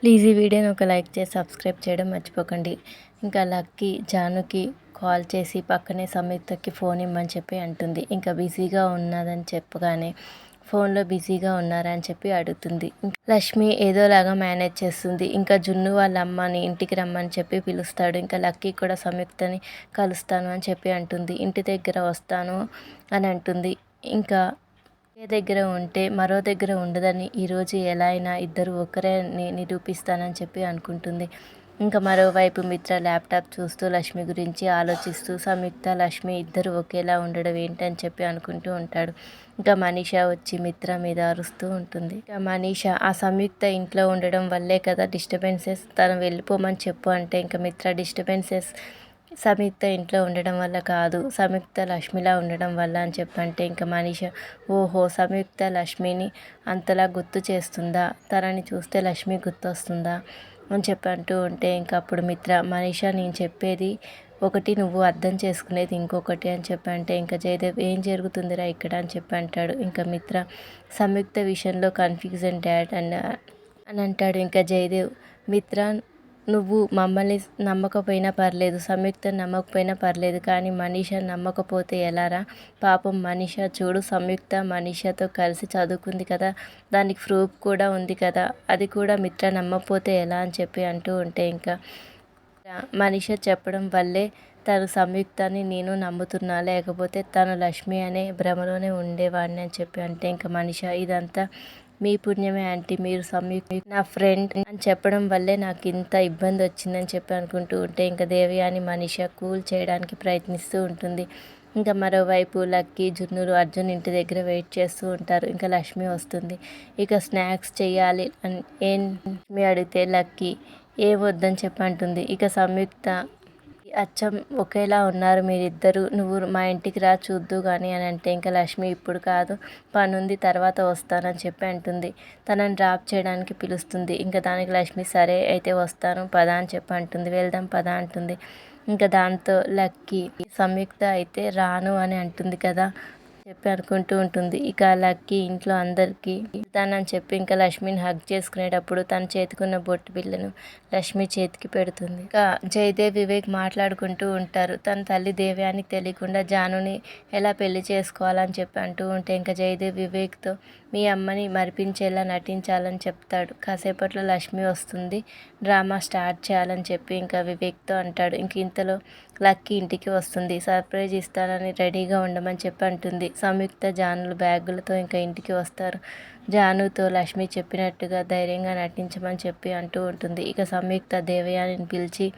Please ఈ వీడియోని ఒక లైక్ చేసి సబ్స్క్రైబ్ చేయడం మర్చిపోకండి. ఇంకా లక్కీ జానుకి కాల్ చేసి పక్కనే సంయుక్తకి ఫోన్ ఇమ్మని చెప్పి అంటుంది. ఇంకా బిజీగా ఉన్నదని చెప్పగానే ఫోన్లో బిజీగా ఉన్నారా అని చెప్పి అడుగుతుంది. లక్ష్మి ఏదోలాగా మేనేజ్ చేస్తుంది. ఇంకా జున్ను వాళ్ళ అమ్మని ఇంటికి రమ్మని చెప్పి పిలుస్తాడు. ఇంకా లక్కీ కూడా సంయుక్తని కలుస్తాను అని చెప్పి అంటుంది. ఇంటి దగ్గర వస్తాను అని అంటుంది. ఇంకా ఒకే దగ్గర ఉంటే మరో దగ్గర ఉండదని ఈరోజు ఎలా అయినా ఇద్దరు ఒకరే నిరూపిస్తానని చెప్పి అనుకుంటుంది. ఇంకా మరోవైపు మిత్ర ల్యాప్టాప్ చూస్తూ లక్ష్మి గురించి ఆలోచిస్తూ సంయుక్త లక్ష్మి ఇద్దరు ఒకేలా ఉండడం ఏంటని చెప్పి అనుకుంటూ ఉంటాడు. ఇంకా మనీష వచ్చి మిత్ర మీద అరుస్తూ ఉంటుంది. ఇంకా మనీష ఆ సంయుక్త ఇంట్లో ఉండడం వల్లే కదా డిస్టర్బెన్సెస్? తను వెళ్ళిపోమని చెప్పు అంటే ఇంకా మిత్ర డిస్టర్బెన్సెస్ సంయుక్త ఇంట్లో ఉండడం వల్ల కాదు. సంయుక్త లక్ష్మిలా ఉండడం వల్ల అని చెప్పంటే ఇంకా మనీష ఓహో సంయుక్త లక్ష్మిని అంతలా గుర్తు చేస్తుందా? తనని చూస్తే లక్ష్మి గుర్తొస్తుందా? అని చెప్పి అంటూ ఉంటే ఇంకా అప్పుడు మిత్ర మనీష నేను చెప్పేది ఒకటి నువ్వు అర్థం చేసుకునేది ఇంకొకటి అని చెప్పి అంటే ఇంకా జయదేవ్ ఏం జరుగుతుందిరా ఇక్కడ అని చెప్పి అంటాడు ఇంకా మిత్ర సంయుక్త విషయంలో కన్ఫ్యూజన్ డాడ్ అని అని అంటాడు. ఇంకా జయదేవ్ మిత్ర నువ్వు మమ్మల్ని నమ్మకపోయినా పర్లేదు సంయుక్త నమ్మకపోయినా పర్లేదు కానీ మనీష నమ్మకపోతే ఎలారా? పాపం మనీష చూడు సంయుక్త మనీషతో కలిసి చదువుకుంది కదా దానికి ప్రూఫ్ కూడా ఉంది కదా అది కూడా మిత్ర నమ్మకపోతే ఎలా అని చెప్పి అంటూ ఉంటే ఇంకా. మనీష చెప్పడం వల్లే తను సంయుక్తాన్ని నేను నమ్ముతున్నా లేకపోతే తను లక్ష్మి అనే భ్రమలోనే ఉండేవాడిని అని చెప్పి అంటే ఇంకా మనిష ఇదంతా మీ పుణ్యమే ఆంటీ మీరు సంయుక్త నా ఫ్రెండ్ అని చెప్పడం వల్లే నాకు ఇంత ఇబ్బంది వచ్చిందని చెప్పి అనుకుంటూ ఉంటే ఇంకా దేవయాని మనిష కూల్ చేయడానికి ప్రయత్నిస్తూ ఉంటుంది. ఇంకా మరోవైపు లక్కీ జున్నులు అర్జున్ ఇంటి దగ్గర వెయిట్ చేస్తూ ఉంటారు. ఇంకా లక్ష్మి వస్తుంది. ఇక స్నాక్స్ చేయాలి అని ఏం మీ అడిగితే లక్కీ ఏం వద్దని చెప్పి అంటుంది ఇక సంయుక్త అచ్చం ఒకేలా ఉన్నారు మీరిద్దరు. నువ్వు మా ఇంటికి రా చూద్దు కానీ అని అంటే ఇంకా లక్ష్మి ఇప్పుడు కాదు. పనుంది తర్వాత వస్తానని చెప్పి అంటుంది. తనని డ్రాప్ చేయడానికి పిలుస్తుంది. ఇంకా దానికి లక్ష్మి సరే అయితే వస్తాను పద అని చెప్పి అంటుంది. వెళ్దాం పద అంటుంది. ఇంకా దాంతో లక్కీ సంయుక్త అయితే రాను అని అంటుంది కదా. చెప్పి అనుకుంటూ ఉంటుంది. ఇక లక్కీ ఇంట్లో అందరికీ తనని చెప్పి ఇంకా లక్ష్మిని హగ్ చేసుకునేటప్పుడు తన చేతికున్న బొట్టు బిళ్ళను లక్ష్మి చేతికి పెడుతుంది. ఇంకా జయదేవ్ వివేక్ మాట్లాడుకుంటూ ఉంటారు. తన తల్లి దేవ్యానికి తెలియకుండా జానుని ఎలా పెళ్ళి చేసుకోవాలని చెప్పి అంటూ ఉంటే ఇంకా జయదేవ్ వివేక్తో మీ అమ్మని మరిపించేలా నటించాలని చెప్తాడు. కాసేపట్లో లక్ష్మి వస్తుంది. డ్రామా స్టార్ట్ చేయాలని చెప్పి ఇంకా వివేక్తో అంటాడు. ఇంక ఇంతలో లక్కీ ఇంటికి వస్తుంది. సర్ప్రైజ్ ఇస్తానని రెడీగా ఉండమని చెప్పి అంటుంది. సంయుక్త జానులు బ్యాగులతో ఇంకా ఇంటికి వస్తారు. జానుతో లక్ష్మి చెప్పినట్టుగా ధైర్యంగా నటించమని చెప్పి అంటూ ఉంటుంది. ఇక సంయుక్త దేవయానిని పిలిచి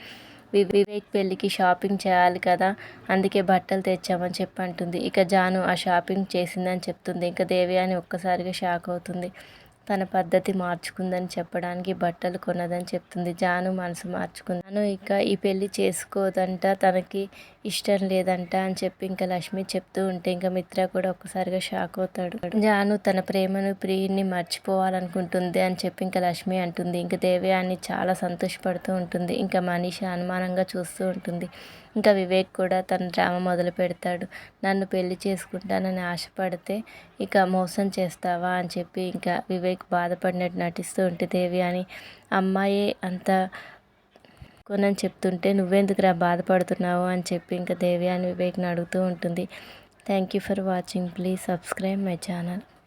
వివేక్ పెళ్ళికి షాపింగ్ చేయాలి కదా అందుకే బట్టలు తెచ్చామని చెప్పి అంటుంది ఇక జాను ఆ షాపింగ్ చేసిందని చెప్తుంది. ఇంకా దేవయాని ఒక్కసారిగా షాక్ అవుతుంది. తన పద్ధతి మార్చుకుందని చెప్పడానికి బట్టలు కొనదని చెప్తుంది. జాను మనసు మార్చుకుంది. జాను ఇక ఈ పెళ్ళి చేసుకోదంట తనకి ఇష్టం లేదంట అని చెప్పి ఇంకా లక్ష్మి చెప్తూ ఉంటే ఇంకా మిత్ర కూడా ఒక్కసారిగా షాక్ అవుతాడు. జాను తన ప్రేమను ప్రియుని మర్చిపోవాలనుకుంటుంది అని చెప్పి ఇంకా లక్ష్మి అంటుంది. ఇంకా దేవయాన్ని చాలా సంతోషపడుతూ ఉంటుంది. ఇంకా మనీష అనుమానంగా చూస్తూ ఉంటుంది. ఇంకా వివేక్ కూడా తన డ్రామా మొదలు పెడతాడు. నన్ను పెళ్ళి చేసుకుంటానని ఆశపడితే ఇక మోసం చేస్తావా అని చెప్పి ఇంకా వివేక్ బాధపడినట్టు నటిస్తూ ఉంటే దేవి అని అమ్మాయి అంత కొనని చెప్తుంటే నువ్వెందుకురా బాధపడుతున్నావు అని చెప్పి ఇంకా దేవి అని వివేక్ని అడుగుతూ ఉంటుంది. Thank you for watching please subscribe my channel